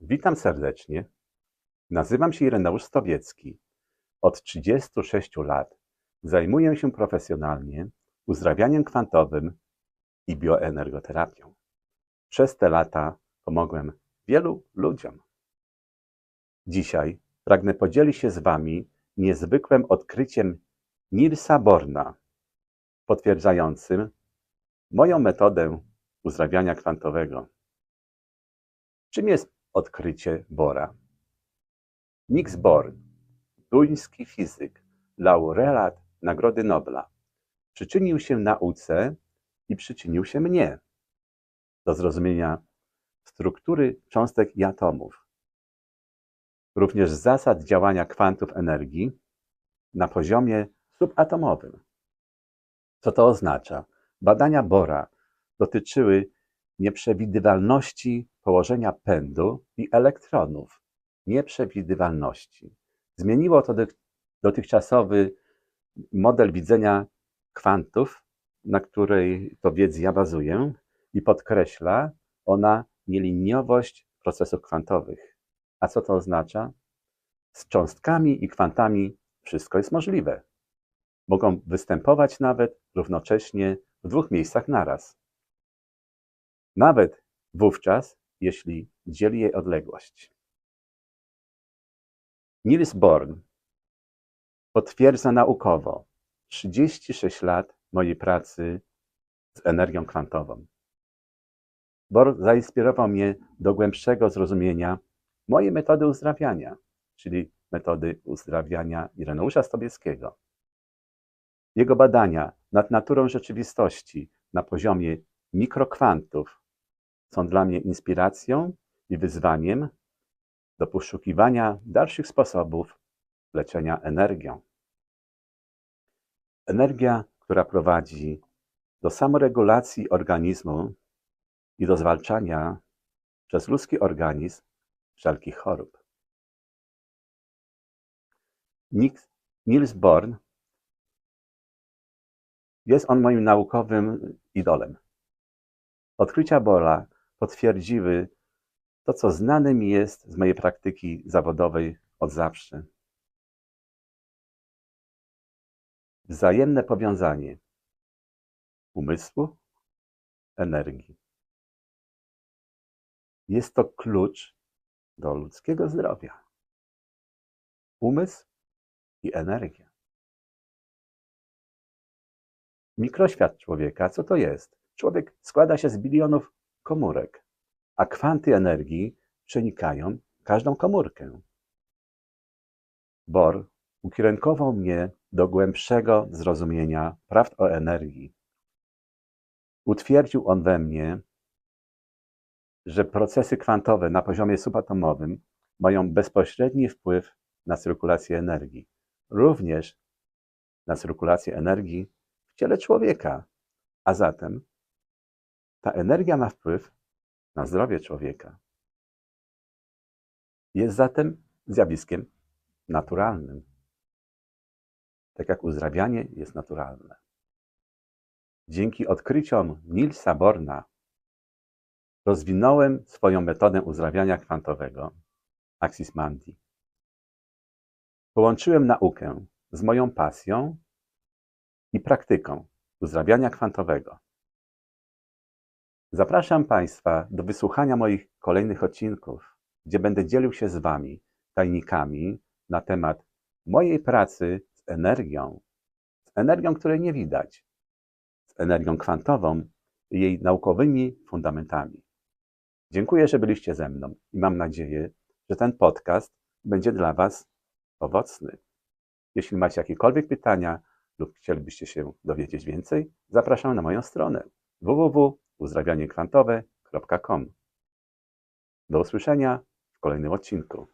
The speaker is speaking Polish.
Witam serdecznie. Nazywam się Ireneusz Stowiecki. Od 36 lat zajmuję się profesjonalnie uzdrawianiem kwantowym i bioenergoterapią. Przez te lata pomogłem wielu ludziom. Dzisiaj pragnę podzielić się z Wami niezwykłym odkryciem Nilsa Borna, potwierdzającym moją metodę uzdrawiania kwantowego. Czym jest odkrycie Bora? Niels Bohr, duński fizyk, laureat Nagrody Nobla, przyczynił się nauce i przyczynił się mnie do zrozumienia struktury cząstek i atomów, również zasad działania kwantów energii na poziomie subatomowym. Co to oznacza? Badania Bora dotyczyły nieprzewidywalności położenia pędu i elektronów. Nieprzewidywalności. Zmieniło to dotychczasowy model widzenia kwantów, na której to wiedzy ja bazuję i podkreśla ona nieliniowość procesów kwantowych. A co to oznacza? Z cząstkami i kwantami wszystko jest możliwe. Mogą występować nawet równocześnie w dwóch miejscach naraz. Nawet wówczas, jeśli dzieli je odległość. Niels Bohr potwierdza naukowo 36 lat mojej pracy z energią kwantową. Bohr zainspirował mnie do głębszego zrozumienia mojej metody uzdrawiania, czyli metody uzdrawiania Ireneusza Stobieckiego. Jego badania nad naturą rzeczywistości na poziomie mikrokwantów są dla mnie inspiracją i wyzwaniem do poszukiwania dalszych sposobów leczenia energią. Energia, która prowadzi do samoregulacji organizmu i do zwalczania przez ludzki organizm wszelkich chorób. Niels Bohr jest on moim naukowym idolem. Odkrycia Bola potwierdziły to, co znane mi jest z mojej praktyki zawodowej od zawsze. Wzajemne powiązanie umysłu, energii. Jest to klucz do ludzkiego zdrowia. Umysł i energia. Mikroświat człowieka, co to jest? Człowiek składa się z bilionów komórek, a kwanty energii przenikają każdą komórkę. Bohr ukierunkował mnie do głębszego zrozumienia prawd o energii. Utwierdził on we mnie, że procesy kwantowe na poziomie subatomowym mają bezpośredni wpływ na cyrkulację energii, również na cyrkulację energii w ciele człowieka, a zatem ta energia ma wpływ na zdrowie człowieka. Jest zatem zjawiskiem naturalnym. Tak jak uzdrawianie jest naturalne. Dzięki odkryciom Nilsa Borna rozwinąłem swoją metodę uzdrawiania kwantowego Axis Mandi. Połączyłem naukę z moją pasją i praktyką uzdrawiania kwantowego. Zapraszam Państwa do wysłuchania moich kolejnych odcinków, gdzie będę dzielił się z Wami tajnikami na temat mojej pracy z energią, z energią, której nie widać, z energią kwantową i jej naukowymi fundamentami. Dziękuję, że byliście ze mną i mam nadzieję, że ten podcast będzie dla Was owocny. Jeśli macie jakiekolwiek pytania lub chcielibyście się dowiedzieć więcej, zapraszam na moją stronę www.uzdrawianiekwantowe.com. Do usłyszenia w kolejnym odcinku.